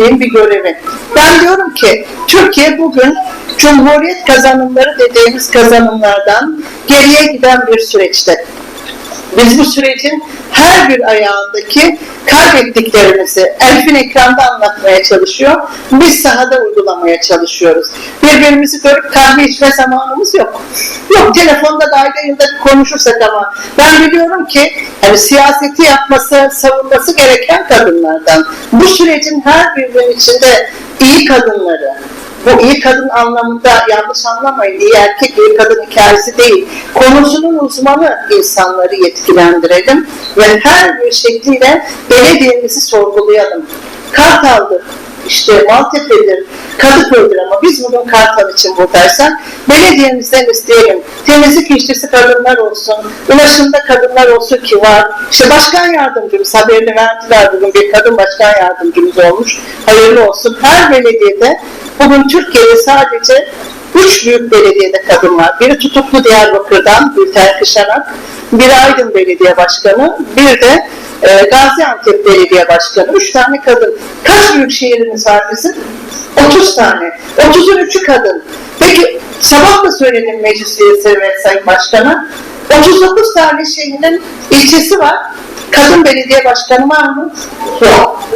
üstlendiğim bir görevi. Ben diyorum ki Türkiye bugün Cumhuriyet kazanımları dediğimiz kazanımlardan geriye giden bir süreçte. Biz bu sürecin her bir ayağındaki kaybettiklerimizi Elfin ekranda anlatmaya çalışıyor. Biz sahada uygulamaya çalışıyoruz. Birbirimizi görüp kahve içme zamanımız yok. Yok telefonda da ayda yılda konuşursak ama ben biliyorum ki hani siyaseti yapması, savunması gereken kadınlardan. Bu sürecin her birinin içinde iyi kadınları, bu iyi kadın anlamında yanlış anlamayın. İyi erkek, iyi kadın hikayesi değil. Konusunun uzmanı insanları yetkilendirelim ve her bir şekliyle belediyemizi sorgulayalım. Kartal'dır, işte Maltepe'dir, Kadıköy'dür ama biz bugün Kartal için buradaysak belediyemizden isteyelim. Temizlik işçisi kadınlar olsun, ulaşımda kadınlar olsun ki var. İşte başkan yardımcımız haberini verdiler bugün bir kadın başkan yardımcımız olmuş. Hayırlı olsun. Her belediyede bugün Türkiye'de sadece üç büyük belediyede kadın var. Biri tutuklu Diyarbakır'dan Gülten Kışanak, biri Aydın Belediye Başkanı, bir de e, Gaziantep Belediye Başkanı. Üç tane kadın. Kaç büyük şehrimiz var bizim? 30 tane. 30'un üçü kadın. Peki sabah da söyledim meclis üyesi ve sayın başkana. 39 tane şehrin ilçesi var. Kadın belediye başkanı var mı? Yok.